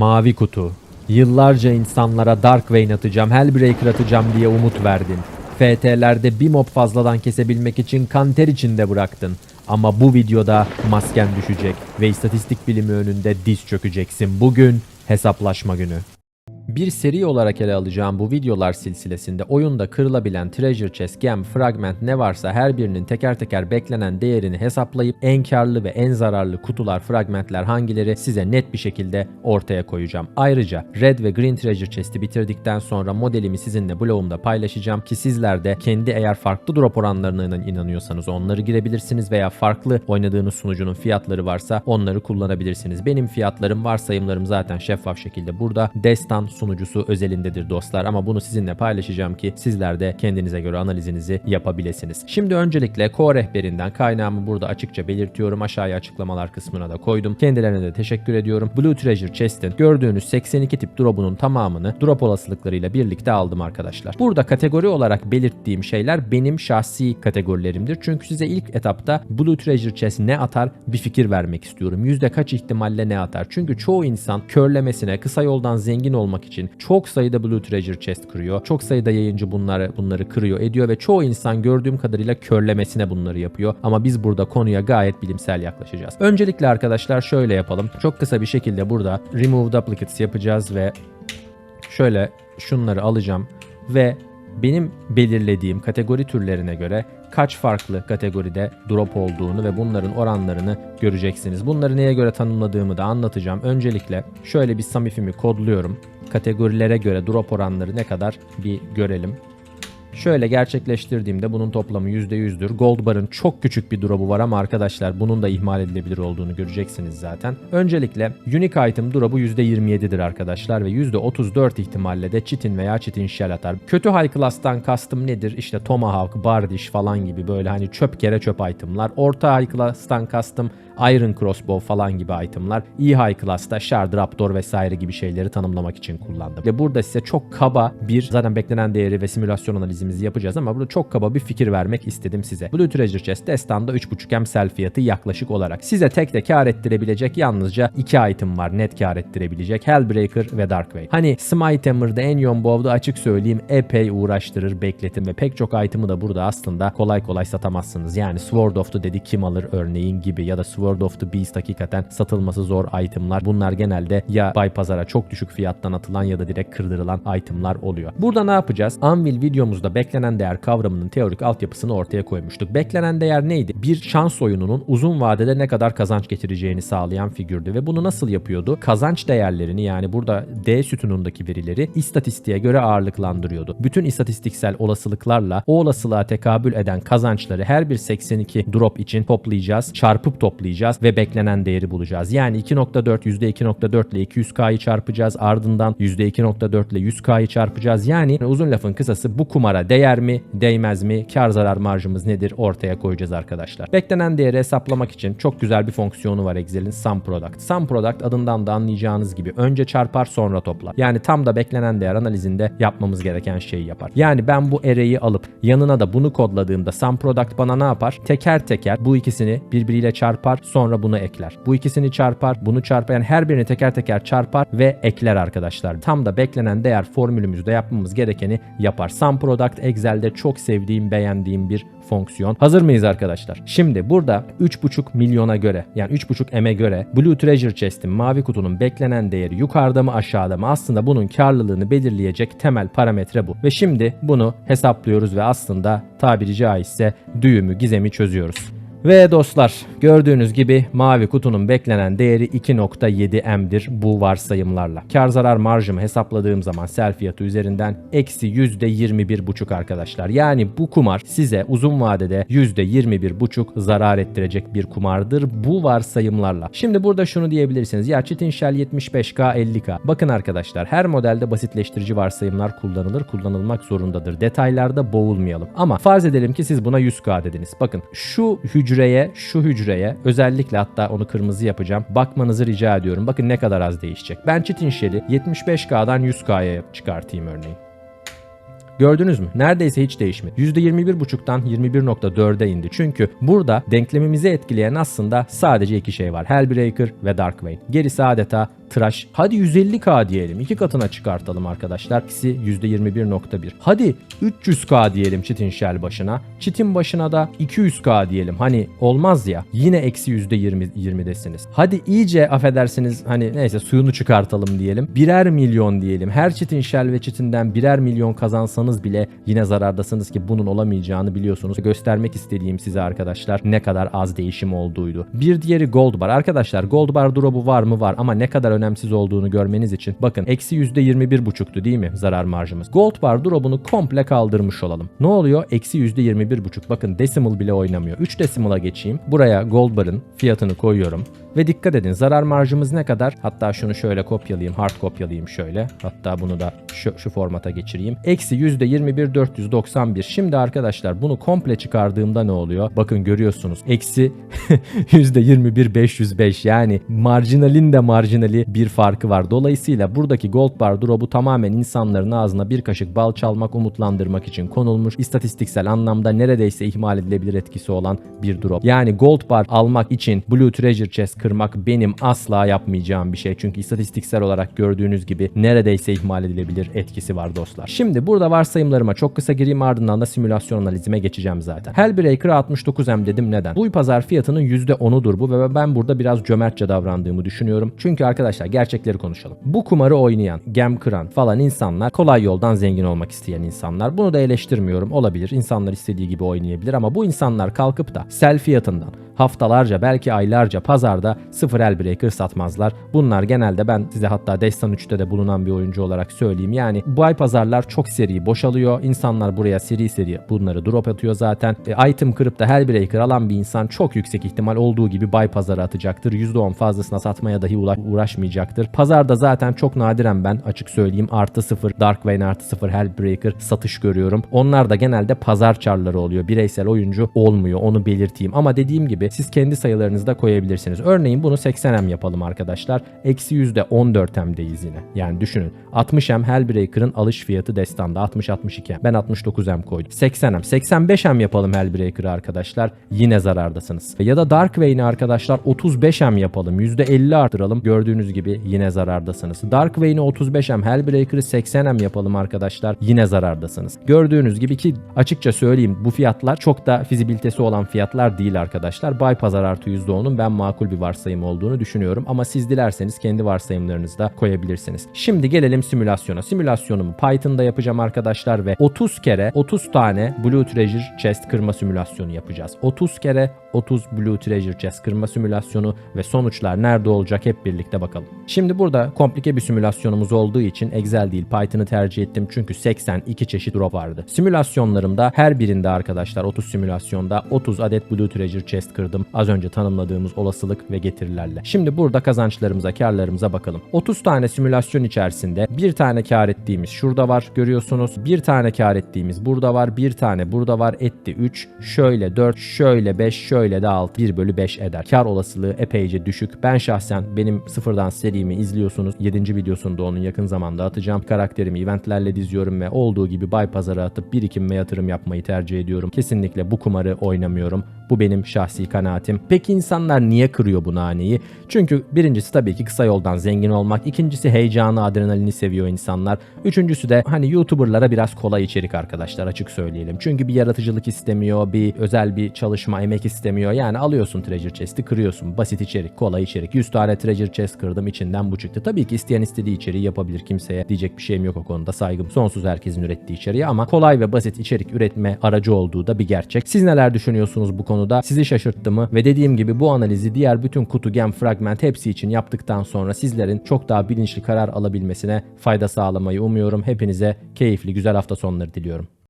Mavi kutu. Yıllarca insanlara Dark Vein atacağım, Hellbreaker atacağım diye umut verdin. FT'lerde bir mob fazladan kesebilmek için kanter içinde bıraktın. Ama bu videoda masken düşecek ve istatistik bilimi önünde diz çökeceksin. Bugün hesaplaşma günü. Bir seri olarak ele alacağım bu videolar silsilesinde oyunda kırılabilen treasure chest, gem, fragment ne varsa her birinin teker teker beklenen değerini hesaplayıp en karlı ve en zararlı kutular, fragmentler hangileri size net bir şekilde ortaya koyacağım. Ayrıca red ve green treasure chest'i bitirdikten sonra modelimi sizinle blogumda paylaşacağım ki sizler de kendi eğer farklı drop oranlarına inanıyorsanız onları girebilirsiniz veya farklı oynadığınız sunucunun fiyatları varsa onları kullanabilirsiniz. Benim fiyatlarım, varsayımlarım zaten şeffaf şekilde burada. Destan sunucusu özelindedir dostlar ama bunu sizinle paylaşacağım ki sizler de kendinize göre analizinizi yapabilirsiniz. Şimdi öncelikle Core rehberinden kaynağımı burada açıkça belirtiyorum. Aşağıya açıklamalar kısmına da koydum. Kendilerine de teşekkür ediyorum. Blue Treasure Chest'in gördüğünüz 82 tip drop'unun tamamını drop olasılıklarıyla birlikte aldım arkadaşlar. Burada kategori olarak belirttiğim şeyler benim şahsi kategorilerimdir. Çünkü size ilk etapta Blue Treasure Chest ne atar bir fikir vermek istiyorum. Yüzde kaç ihtimalle ne atar? Çünkü çoğu insan körlemesine, kısa yoldan zengin olmak için çok sayıda Blue Treasure Chest kırıyor. Çok sayıda yayıncı bunları bunları kırıyor, ediyor ve çoğu insan gördüğüm kadarıyla körlemesine bunları yapıyor. Ama biz burada konuya gayet bilimsel yaklaşacağız. Öncelikle arkadaşlar şöyle yapalım. Çok kısa bir şekilde burada remove duplicates yapacağız ve şöyle şunları alacağım ve benim belirlediğim kategori türlerine göre kaç farklı kategoride drop olduğunu ve bunların oranlarını göreceksiniz. Bunları neye göre tanımladığımı da anlatacağım. Öncelikle şöyle bir samifimi kodluyorum. Kategorilere göre drop oranları ne kadar bir görelim. Şöyle gerçekleştirdiğimde bunun toplamı %100'dür. Gold Bar'ın çok küçük bir drop'u var ama arkadaşlar bunun da ihmal edilebilir olduğunu göreceksiniz zaten. Öncelikle Unique Item drop'u %27'dir arkadaşlar ve %34 ihtimalle de Chitin veya Chitin Shell atar. Kötü High Class'tan kastım nedir? İşte Tomahawk, Bardish falan gibi böyle hani çöp kere çöp itemlar. Orta High Class'tan kastım Iron Crossbow falan gibi itemlar. İyi High Class'ta Shard Raptor vesaire gibi şeyleri tanımlamak için kullandım. Ve burada size çok kaba bir zaten beklenen değeri ve simülasyon analizimizi yapacağız ama burada çok kaba bir fikir vermek istedim size. Blue Treasure Chest destanda 3.5 M sell fiyatı yaklaşık olarak. Size tek de kar ettirebilecek yalnızca iki item var net kar ettirebilecek. Hellbreaker ve Darkwave. Hani Smite Hammer'da Enyon Bow'da açık söyleyeyim epey uğraştırır bekletin ve pek çok item'ı da burada aslında kolay kolay satamazsınız. Yani Sword of the dedi kim alır örneğin gibi ya da Sword of the Beast hakikaten satılması zor itemlar. Bunlar genelde ya bay pazara çok düşük fiyattan atılan ya da direkt kırdırılan itemlar oluyor. Burada ne yapacağız? Anvil videomuzda beklenen değer kavramının teorik altyapısını ortaya koymuştuk. Beklenen değer neydi? Bir şans oyununun uzun vadede ne kadar kazanç getireceğini sağlayan figürdü ve bunu nasıl yapıyordu? Kazanç değerlerini yani burada D sütunundaki verileri istatistiğe göre ağırlıklandırıyordu. Bütün istatistiksel olasılıklarla o olasılığa tekabül eden kazançları her bir 82 drop için toplayacağız, çarpıp toplayacağız ve beklenen değeri bulacağız. Yani 2.4 %2.4 ile 200K'yı çarpacağız. Ardından %2.4 ile 100K'yı çarpacağız. Yani uzun lafın kısası bu kumara değer mi, değmez mi, kar zarar marjımız nedir ortaya koyacağız arkadaşlar. Beklenen değeri hesaplamak için çok güzel bir fonksiyonu var Excel'in Sum Product. Sum Product adından da anlayacağınız gibi önce çarpar sonra toplar. Yani tam da beklenen değer analizinde yapmamız gereken şeyi yapar. Yani ben bu array'i alıp yanına da bunu kodladığımda Sum Product bana ne yapar? Teker teker bu ikisini birbiriyle çarpar sonra bunu ekler. Bu ikisini çarpar, bunu çarpar yani her birini teker teker çarpar ve ekler arkadaşlar. Tam da beklenen değer formülümüzde yapmamız gerekeni yapar. Sum Product Excel'de çok sevdiğim, beğendiğim bir fonksiyon. Hazır mıyız arkadaşlar? Şimdi burada 3.5 milyona göre yani 3.5 M'e göre Blue Treasure Chest'in mavi kutunun beklenen değeri yukarıda mı aşağıda mı aslında bunun karlılığını belirleyecek temel parametre bu. Ve şimdi bunu hesaplıyoruz ve aslında tabiri caizse düğümü gizemi çözüyoruz. Ve dostlar gördüğünüz gibi mavi kutunun beklenen değeri 2.7M'dir bu varsayımlarla. Kar zarar marjımı hesapladığım zaman sell fiyatı üzerinden eksi %21.5 arkadaşlar. Yani bu kumar size uzun vadede %21.5 zarar ettirecek bir kumardır bu varsayımlarla. Şimdi burada şunu diyebilirsiniz ya Chitin Shell 75K 50K. Bakın arkadaşlar her modelde basitleştirici varsayımlar kullanılır kullanılmak zorundadır. Detaylarda boğulmayalım. Ama farz edelim ki siz buna 100K dediniz. Bakın şu hücreye şu hücreye özellikle hatta onu kırmızı yapacağım. Bakmanızı rica ediyorum. Bakın ne kadar az değişecek. Ben Chitin Shell'i 75K'dan 100K'ya çıkartayım örneğin. Gördünüz mü? Neredeyse hiç değişmedi. %21.5'tan 21.4'e indi. Çünkü burada denklemimizi etkileyen aslında sadece iki şey var. Hellbreaker ve Darkwing. Gerisi adeta tıraş. Hadi 150k diyelim. iki katına çıkartalım arkadaşlar. İkisi %21.1. Hadi 300k diyelim çitin shell başına. Çitin başına da 200k diyelim. Hani olmaz ya. Yine eksi %20 20'desiniz. Hadi iyice affedersiniz hani neyse suyunu çıkartalım diyelim. Birer milyon diyelim. Her çitin shell ve çitinden birer milyon kazansanız bile yine zarardasınız ki bunun olamayacağını biliyorsunuz. Göstermek istediğim size arkadaşlar ne kadar az değişim olduğuydu. Bir diğeri gold bar. Arkadaşlar gold bar drop'u var mı var ama ne kadar önemsiz olduğunu görmeniz için bakın eksi %21.5'tu değil mi zarar marjımız? Gold bar drop'unu komple kaldırmış olalım. Ne oluyor? Eksi %21.5. Bakın decimal bile oynamıyor. 3 decimal'a geçeyim. Buraya gold bar'ın fiyatını koyuyorum. Ve dikkat edin zarar marjımız ne kadar? Hatta şunu şöyle kopyalayayım, hard kopyalayayım şöyle. Hatta bunu da şu, şu formata geçireyim. Eksi %21.491. Şimdi arkadaşlar bunu komple çıkardığımda ne oluyor? Bakın görüyorsunuz. Eksi %21.505 yani marjinalin de marjinali bir farkı var. Dolayısıyla buradaki gold bar drop'u tamamen insanların ağzına bir kaşık bal çalmak, umutlandırmak için konulmuş. İstatistiksel anlamda neredeyse ihmal edilebilir etkisi olan bir drop. Yani gold bar almak için Blue Treasure Chest kırmak benim asla yapmayacağım bir şey. Çünkü istatistiksel olarak gördüğünüz gibi neredeyse ihmal edilebilir etkisi var dostlar. Şimdi burada varsayımlarıma çok kısa gireyim ardından da simülasyon analizime geçeceğim zaten. Hellbreaker'a 69M dedim neden? Bu pazar fiyatının %10'udur bu ve ben burada biraz cömertçe davrandığımı düşünüyorum. Çünkü arkadaşlar gerçekleri konuşalım. Bu kumarı oynayan, gem kıran falan insanlar kolay yoldan zengin olmak isteyen insanlar. Bunu da eleştirmiyorum. Olabilir. İnsanlar istediği gibi oynayabilir ama bu insanlar kalkıp da sell fiyatından haftalarca belki aylarca pazarda sıfır el breaker satmazlar. Bunlar genelde ben size hatta Destan 3'te de bulunan bir oyuncu olarak söyleyeyim. Yani bu ay pazarlar çok seri boşalıyor. İnsanlar buraya seri seri bunları drop atıyor zaten. E, item kırıp da Hellbreaker alan bir insan çok yüksek ihtimal olduğu gibi buy pazara atacaktır. %10 fazlasına satmaya dahi uğraşmayacaktır. Pazarda zaten çok nadiren ben açık söyleyeyim artı sıfır Darkwing artı sıfır Hellbreaker satış görüyorum. Onlar da genelde pazar çarları oluyor. Bireysel oyuncu olmuyor onu belirteyim. Ama dediğim gibi siz kendi sayılarınızı da koyabilirsiniz. Örneğin bunu 80M yapalım arkadaşlar. Eksi %14M'deyiz yine. Yani düşünün 60M Hellbreaker'ın alış fiyatı destanda 60-62M. Ben 69M koydum. 80M. 85M yapalım Hellbreaker'ı arkadaşlar. Yine zarardasınız. Ya da Darkwing'i arkadaşlar 35M yapalım. %50 artıralım. Gördüğünüz gibi yine zarardasınız. Darkwing'i 35M Hellbreaker'ı 80M yapalım arkadaşlar. Yine zarardasınız. Gördüğünüz gibi ki açıkça söyleyeyim bu fiyatlar çok da fizibilitesi olan fiyatlar değil arkadaşlar. Buy pazar artı %10'un ben makul bir varsayım olduğunu düşünüyorum. Ama siz dilerseniz kendi varsayımlarınızı da koyabilirsiniz. Şimdi gelelim simülasyona. Simülasyonumu Python'da yapacağım arkadaşlar ve 30 kere 30 tane Blue Treasure Chest kırma simülasyonu yapacağız. 30 kere 30 Blue Treasure Chest kırma simülasyonu ve sonuçlar nerede olacak hep birlikte bakalım. Şimdi burada komplike bir simülasyonumuz olduğu için Excel değil Python'ı tercih ettim çünkü 82 çeşit drop vardı. Simülasyonlarımda her birinde arkadaşlar 30 simülasyonda 30 adet Blue Treasure Chest kırdım. Az önce tanımladığımız olasılık ve getirilerle. Şimdi burada kazançlarımıza, karlarımıza bakalım. 30 tane simülasyon içerisinde bir tane kar ettiğimiz şurada var görüyorsunuz. Bir tane kar ettiğimiz burada var. Bir tane burada var. Etti 3. Şöyle 4. Şöyle 5. Şöyle de 6. 1 bölü 5 eder. Kar olasılığı epeyce düşük. Ben şahsen benim sıfırdan serimi izliyorsunuz. 7. videosunda onun yakın zamanda atacağım. Karakterimi eventlerle diziyorum ve olduğu gibi buy pazara atıp birikim ve yatırım yapmayı tercih ediyorum. Kesinlikle bu kumarı oynamıyorum. Bu benim şahsi kanaatim. Peki insanlar niye kırıyor bu naneyi? Çünkü birincisi tabii ki kısa yoldan zengin olmak. ikincisi heyecanı, adrenalini seviyor insanlar. Üçüncüsü de hani YouTuber'lara biraz kolay içerik arkadaşlar açık söyleyelim. Çünkü bir yaratıcılık istemiyor, bir özel bir çalışma, emek istemiyor. Yani alıyorsun Treasure Chest'i kırıyorsun. Basit içerik, kolay içerik. 100 tane Treasure Chest kırdım içinden bu çıktı. Tabii ki isteyen istediği içeriği yapabilir. Kimseye diyecek bir şeyim yok o konuda. Saygım sonsuz herkesin ürettiği içeriği ama kolay ve basit içerik üretme aracı olduğu da bir gerçek. Siz neler düşünüyorsunuz bu konuda? Sizi mı? Ve dediğim gibi bu analizi diğer bütün kutu, gem, fragment hepsi için yaptıktan sonra sizlerin çok daha bilinçli karar alabilmesine fayda sağlamayı umuyorum. Hepinize keyifli, güzel hafta sonları diliyorum.